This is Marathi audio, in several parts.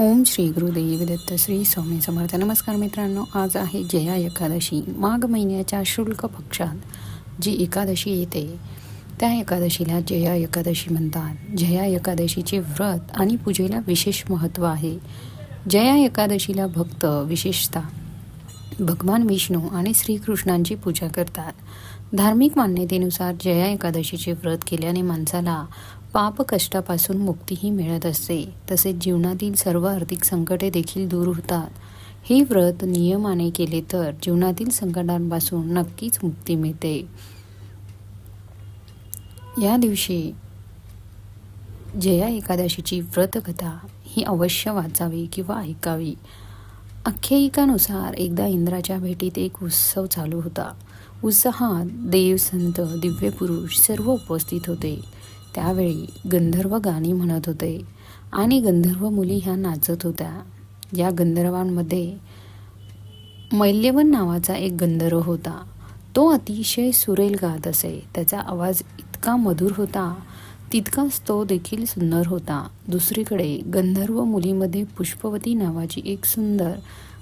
ओम श्री गुरुदेव दत्त श्री स्वामी समर्थ. नमस्कार मित्रांनो आज आहे जया एकादशी माघ महिन्याच्या शुल्क पक्षात. जी एकादशी येते त्या एकादशीला जया एकादशी म्हणतात. जया एकादशीचे व्रत आणि पूजेला विशेष महत्त्व आहे. जया एकादशीला भक्त विशेषतः भगवान विष्णू आणि श्रीकृष्णांची पूजा करतात. धार्मिक मान्यतेनुसार जया एकादशीचे व्रत केल्याने माणसाला पाप कष्टापासून मुक्तीही मिळत असते. तसेच जीवनातील सर्व आर्थिक संकटे देखील दूर होतात. हे व्रत नियमाने केले तर जीवनातील संकटांपासून नक्कीच मुक्ती मिळते. या दिवशी जया एकादशीची व्रतकथा ही अवश्य वाचावी किंवा ऐकावी. आख्यायिकानुसार एकदा इंद्राच्या भेटीत एक उत्सव चालू होता. उत्साहात देव संत दिव्य पुरुष सर्व उपस्थित होते. त्यावेळी गंधर्व गाणी म्हणत होते आणि गंधर्व मुली ह्या नाचत होत्या. या गंधर्वांमध्ये मैल्यवन नावाचा एक गंधर्व होता. तो अतिशय सुरेल गात असे. त्याचा आवाज इतका मधुर होता तितकाच तो देखील सुंदर होता. दुसरीकडे गंधर्व मुलीमध्ये पुष्पवती नावाची एक सुंदर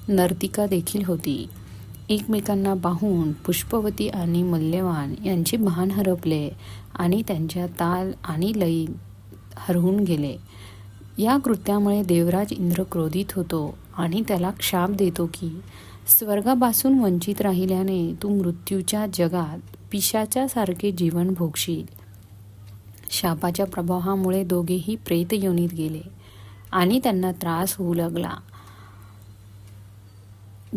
नर्तिका देखील होती. एकमेकांना पाहून पुष्पवती आणि मल्यवान यांचे भान हरपले आणि त्यांच्या ताल आणि लई हरवून गेले. या कृत्यामुळे देवराज इंद्र क्रोधित होतो आणि त्याला क्षाप देतो की स्वर्गापासून वंचित राहिल्याने तू मृत्यूच्या जगात पिशाच्यासारखे जीवन भोगशील. शापाच्या प्रभावामुळे दोघेही प्रेत योनीत गेले आणि त्यांना त्रास होऊ लागला.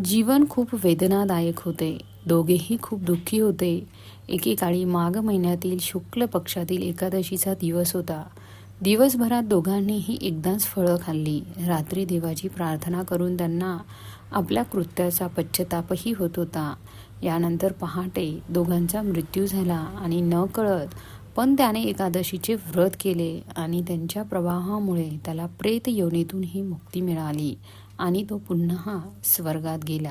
जीवन खूप वेदनादायक होते. दोघेही खूप दुःखी होते. एकेकाळी माघ महिन्यातील शुक्ल पक्षातील एकादशीचा दिवस होता. दिवसभरात दोघांनीही एकदाच फळं खाल्ली. रात्री देवाची प्रार्थना करून त्यांना आपल्या कृत्याचा पश्चातापही होत होता. यानंतर पहाटे दोघांचा मृत्यू झाला आणि न कळत पण त्याने एकादशीचे व्रत केले आणि त्यांच्या प्रवाहामुळे त्याला प्रेत योनीतूनही मुक्ती मिळाली आणि तो पुन्हा स्वर्गात गेला.